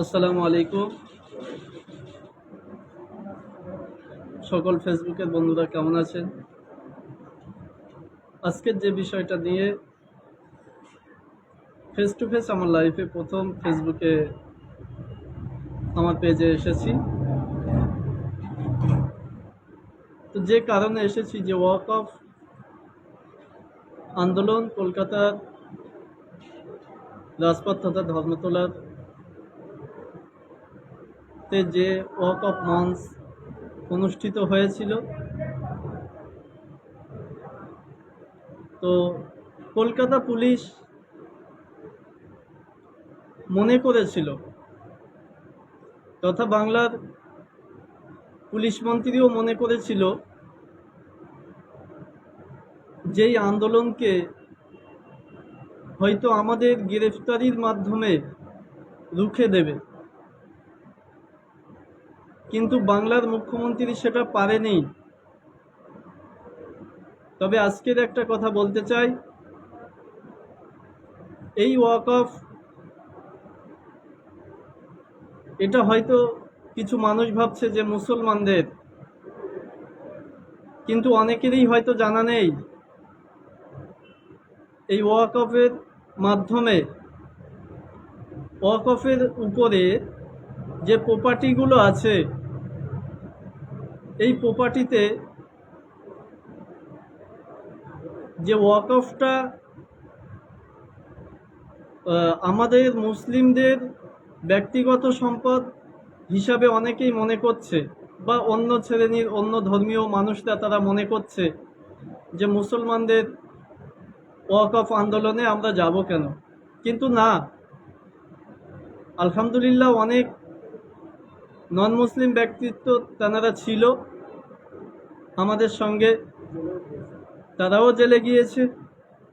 আসসালামু আলাইকুম। সকল ফেসবুকের বন্ধুরা কেমন আছেন? আজকের যে বিষয়টা নিয়ে ফেস টু ফেস আমার লাইফে প্রথম ফেসবুকে আমার পেজে এসেছি। তো যে কারণে এসেছি যে ওয়াক অফ আন্দোলন কলকাতার রাজপথ তথা ধর্মতলার তে যে ওয়াক অফ মঞ্চ অনুষ্ঠিত হয়েছিল। তো কলকাতা পুলিশ মনে করেছিল তথা বাংলার পুলিশ মন্ত্রীও মনে করেছিল যেই আন্দোলনকে হয়তো আমাদের গ্রেফতারির মাধ্যমে রুখে দেবে। কিন্তু বাংলার মুখ্যমন্ত্রী সেটা পারেনি। তবে আজকের একটা কথা বলতে চাই। এই ওয়াক অফ এটা হয়তো কিছু মানুষ ভাবছে যে মুসলমানদের। কিন্তু অনেকেরই হয়তো জানা নেই। এই ওয়াক অফের মাধ্যমে ওয়াক অফের উপরে যে প্রপার্টিগুলো আছে, এই প্রপার্টিতে যে ওয়াক অফটা আমাদের মুসলিমদের ব্যক্তিগত সম্পদ হিসাবে অনেকেই মনে করছে বা অন্য শ্রেণির, অন্য ধর্মীয় মানুষরা তারা মনে করছে যে মুসলমানদের ওয়াক অফ আন্দোলনে আমরা যাব কেন? কিন্তু না। আলহামদুলিল্লাহ অনেক নন মুসলিম ব্যক্তিত্ব তেনারা ছিল। আমাদের সঙ্গে তারাও জেলে গিয়েছে।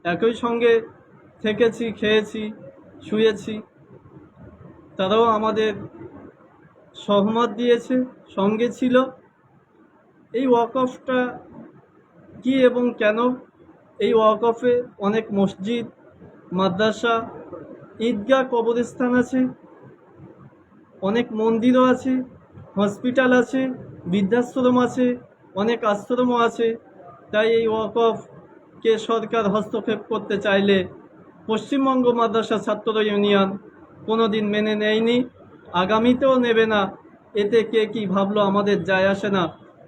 একই সঙ্গে থেকেছি, খেয়েছি, শুয়েছি। তারাও আমাদের সহমত দিয়েছে, সঙ্গে ছিল। এই ওয়াকফটা কি এবং কেন? এই ওয়াকফে অনেক মসজিদ, মাদ্রাসা, ঈদগাহ কবরস্থান আছে। অনেক মন্দিরও আছে হসপিটাল আছে, বৃদ্ধাশ্রম আছে, অনেক আশ্রমও আছে। তাই এই ওয়াকফকে সরকার হস্তক্ষেপ করতে চাইলে পশ্চিমবঙ্গ মাদ্রাসা ছাত্র ইউনিয়ন কোনো দিন মেনে নেয়নি, আগামীতেও নেবে না। এতে কে কি ভাবলো আমাদের যায় আসে না।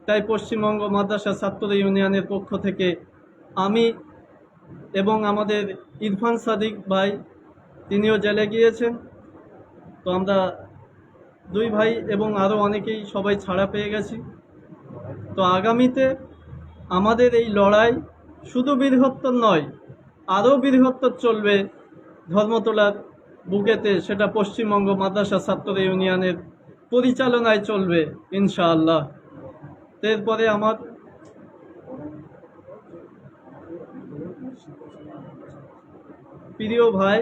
তাই পশ্চিমবঙ্গ মাদ্রাসা ছাত্র ইউনিয়নের পক্ষ থেকে আমি এবং আমাদের ইরফান সাদিক ভাই, তিনিও জেলে গিয়েছেন। তো আমরা দুই ভাই এবং আরও অনেকেই সবাই ছাড়া পেয়ে গেছি। তো আগামীতে আমাদের এই লড়াই শুধু বৃহত্তর নয়, আরও বৃহত্তর চলবে ধর্মতলার বুকেতে, সেটা পশ্চিমবঙ্গ মাদ্রাসা ছাত্র ইউনিয়নের পরিচালনায় চলবে ইনশাআল্লাহ। এরপরে আমার প্রিয় ভাই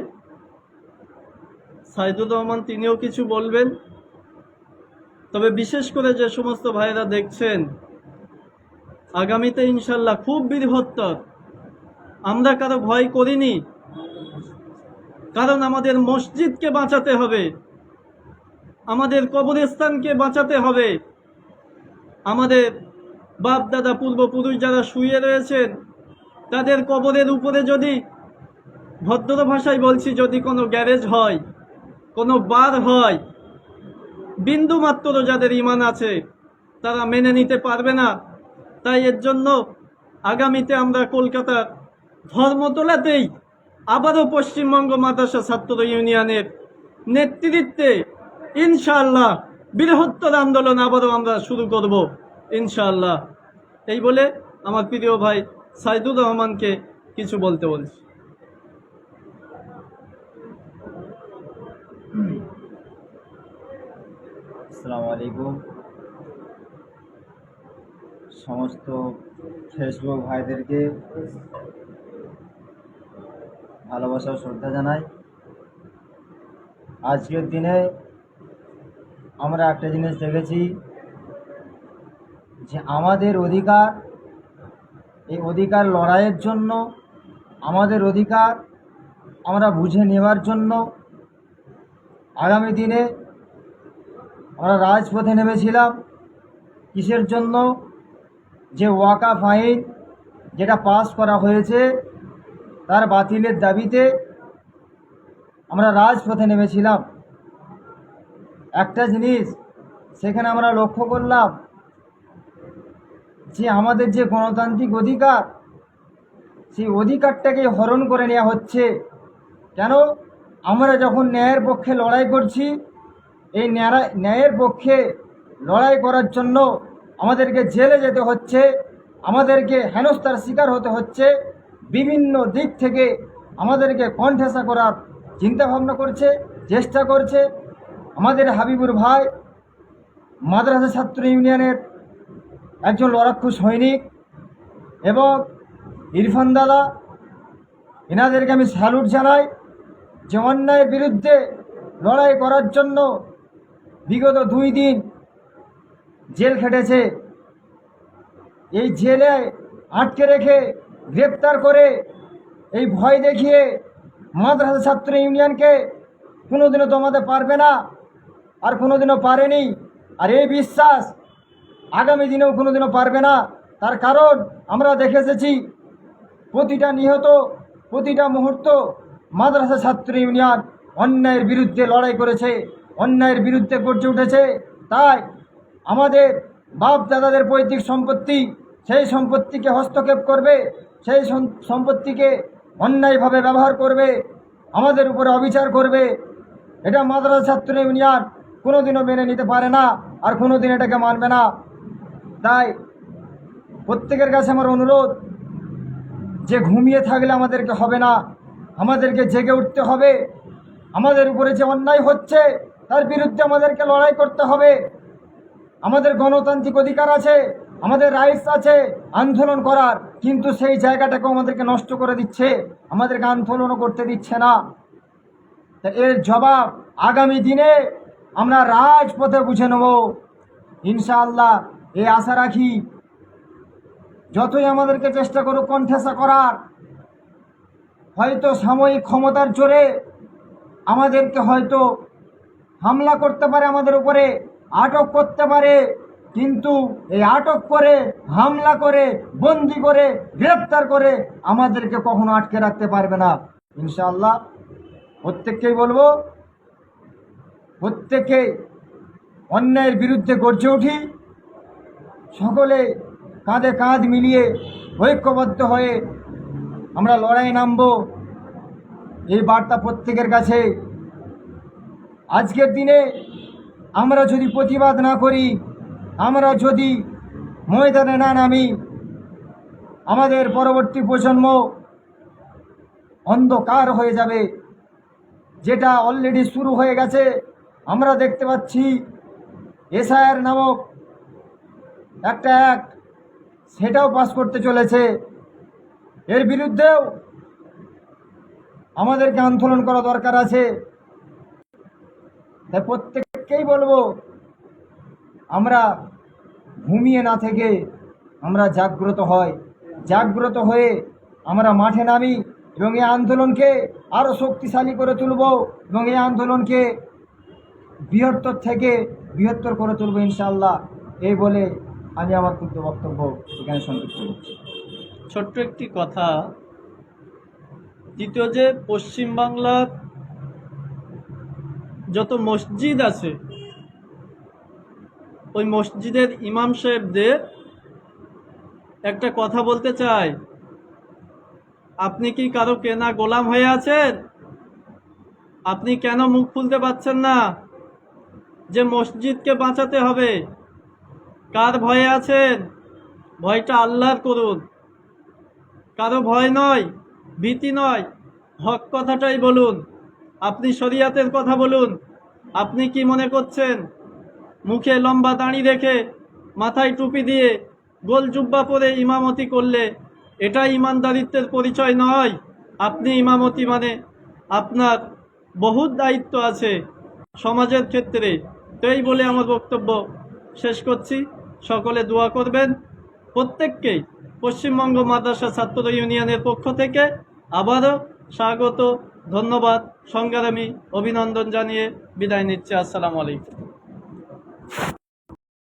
সাইদুর রহমান, তিনিও কিছু বলবেন? তবে বিশেষ করে যে সমস্ত ভাইরা দেখছেন, আগামীতে ইনশাল্লাহ খুব বৃহত্তর। আমরা কারও ভয় করিনি, কারণ আমাদের মসজিদকে বাঁচাতে হবে, আমাদের কবরস্থানকে বাঁচাতে হবে। আমাদের বাপ দাদা পূর্বপুরুষ যারা শুয়ে রয়েছেন, তাদের কবরের উপরে যদি ভদ্র ভাষায় বলছি, যদি কোনো গ্যারেজ হয়, কোনো বার হয় বিন্দু মাত্র যাদের ইমান আছে, তারা মেনে নিতে পারবে না। তাই এর জন্য আগামীতে আমরা কলকাতার ধর্মতলাতেই আবারও পশ্চিমবঙ্গ মাদ্রাসা ছাত্র ইউনিয়নের নেতৃত্বে ইনশাআল্লাহ বৃহত্তর আন্দোলন আবারও আমরা শুরু করব, ইনশাআল্লাহ। এই বলে আমার প্রিয় ভাই সাইদুর রহমানকে কিছু বলতে বলছি। আসসালামু আলাইকুম। সমস্ত ফেসবুক ভাইদেরকে ভালোবাসা শ্রদ্ধা জানাই। আজকের দিনে আমরা একটা জিনিস দেখেছি যে আমাদের অধিকার, এই অধিকার লড়াইয়ের জন্য, আমাদের অধিকার আমরা বুঝে নেওয়ার জন্য আগামী দিনে আমরা রাজপথে নেমেছিলাম। কিসের জন্য? যে ওয়াকা ফাইন যেটা পাস করা হয়েছে, তার বাতিলের দাবিতে আমরা রাজপথে নেমেছিলাম। একটা জিনিস সেখানে আমরা লক্ষ্য করলাম যে আমাদের যে গণতান্ত্রিক অধিকার, সেই অধিকারটাকে হরণ করে নেওয়া হচ্ছে। কেন? আমরা যখন ন্যায়ের পক্ষে লড়াই করছি এই ন্যায় ন্যায়ের পক্ষে লড়াই করার জন্য আমাদেরকে জেলে যেতে হচ্ছে, আমাদেরকে হেনস্থার শিকার হতে হচ্ছে, বিভিন্ন দিক থেকে আমাদেরকে কণ্ঠেসা করার চিন্তাভাবনা করছে, চেষ্টা করছে। আমাদের হাবিবুর ভাই মাদ্রাসা ছাত্র ইউনিয়নের একজন লড়াক্ষু সৈনিক এবং ইরফান দাদা, এনাদেরকে আমি স্যালুট জানাই যে অন্যায়ের বিরুদ্ধে লড়াই করার জন্য বিগত দুই দিন জেল খেটেছে। এই জেলে আটকে রেখে গ্রেপ্তার করে এই ভয় দেখিয়ে মাদ্রাসা ছাত্র ইউনিয়নকে কোনোদিনও দমাতে পারবে না আর কোনোদিনও পারেনি। আর এই বিশ্বাস আগামী দিনেও কোনোদিনও পারবে না। তার কারণ আমরা দেখে এসেছি, প্রতিটা নিহত, প্রতিটা মুহূর্ত মাদ্রাসা ছাত্র ইউনিয়ন অন্যায়ের বিরুদ্ধে লড়াই করেছে। অন্যায়ের বিরুদ্ধে গর্জে উঠেছে। তাই আমাদের বাপ দাদাদের পৈতৃক সম্পত্তি, সেই সম্পত্তিকে হস্তক্ষেপ করবে, সেই সম্পত্তিকে অন্যায়ভাবে ব্যবহার করবে, আমাদের উপরে অবিচার করবে। এটা মাদ্রাসা ছাত্র ইউনিয়ন কোনোদিনও মেনে নিতে পারে না আর কোনোদিন এটাকে মানবে না। তাই প্রত্যেকের কাছে আমার অনুরোধ, যে ঘুমিয়ে থাকলে আমাদেরকে হবে না, আমাদেরকে জেগে উঠতে হবে। আমাদের উপরে যে অন্যায় হচ্ছে তার বিরুদ্ধে আমাদেরকে লড়াই করতে হবে। আমাদের গণতান্ত্রিক অধিকার আছে, আমাদের রাইটস আছে আন্দোলন করার, কিন্তু সেই জায়গাটাকেও আমাদেরকে নষ্ট করে দিচ্ছে আমাদেরকে আন্দোলনও করতে দিচ্ছে না। তা এর জবাব আগামী দিনে আমরা রাজপথে বুঝে নেব। ইনশাআল্লাহ, এ আশা রাখি, যতই আমাদেরকে চেষ্টা করুক কণ্ঠেসা করার, হয়তো সাময়িক ক্ষমতার জোরে আমাদেরকে হয়তো হামলা করতে পারে, আমাদের উপরে আটক করতে পারে, কিন্তু এই আটক করে, হামলা করে, বন্দি করে, গ্রেপ্তার করে আমাদেরকে কখনো আটকে রাখতে পারবে না। ইনশাআল্লাহ প্রত্যেককেই বলব, প্রত্যেকে অন্যায়ের বিরুদ্ধে গর্জে উঠি, সকলে কাঁধে কাঁধ মিলিয়ে ঐক্যবদ্ধ হয়ে আমরা লড়াই নামব। এই বার্তা প্রত্যেকের কাছে আজকের দিনে আমরা যদি প্রতিবাদ না করি, আমরা যদি ময়দানে না নামি, আমাদের পরবর্তী প্রজন্ম অন্ধকার হয়ে যাবে। যেটা অলরেডি শুরু হয়ে গেছে। আমরা দেখতে পাচ্ছি এসআইআর নামক একটা অ্যাক্ট সেটাও পাস করতে চলেছে। এর বিরুদ্ধেও আমাদেরকে আন্দোলন করা দরকার আছে। তাই প্রত্যেককেই বলব, আমরা ঘুমিয়ে না থেকে আমরা জাগ্রত হয় জাগ্রত হয়ে আমরা মাঠে নামি এবং এই আন্দোলনকে আরও শক্তিশালী করে তুলব এবং এই আন্দোলনকে বৃহত্তর থেকে বৃহত্তর করে তুলব ইনশাল্লাহ এই বলে আমি আমার ক্ষুদ্র বক্তব্য এখানে সংযুক্ত করছি। ছোট্ট একটি কথা, দ্বিতীয় যে পশ্চিমবাংলার যত মসজিদ আছে, ওই মসজিদের ইমাম সাহেবদের একটা কথা বলতে চাই। আপনি কি কারও কেনা গোলাম হয়ে আছেন? আপনি কেন মুখ খুলতে পারছেন না? যে মসজিদকে বাঁচাতে হবে। কার ভয়ে আছেন? ভয়টা আল্লাহর করুন। কারও ভয় নয়, ভীতি নয়, হক কথাটাই বলুন। আপনি শরিয়াতের কথা বলুন। আপনি কি মনে করছেন? মুখে লম্বা দাড়ি রেখে মাথায় টুপি দিয়ে গোল জুব্বা পরে ইমামতি করলে এটা ইমানদারিত্বের পরিচয় নয়। আপনি ইমামতি মানে আপনার বহুত দায়িত্ব আছে সমাজের ক্ষেত্রে। তো এই বলে আমার বক্তব্য শেষ করছি। সকলে দোয়া করবেন। প্রত্যেককেই পশ্চিমবঙ্গ মাদ্রাসা ছাত্র ইউনিয়নের পক্ষ থেকে আবারও স্বাগত। ধন্যবাদ। সংগ্রামী অভিনন্দন জানিয়ে বিদায় নিচ্ছি। আসসালামু আলাইকুম।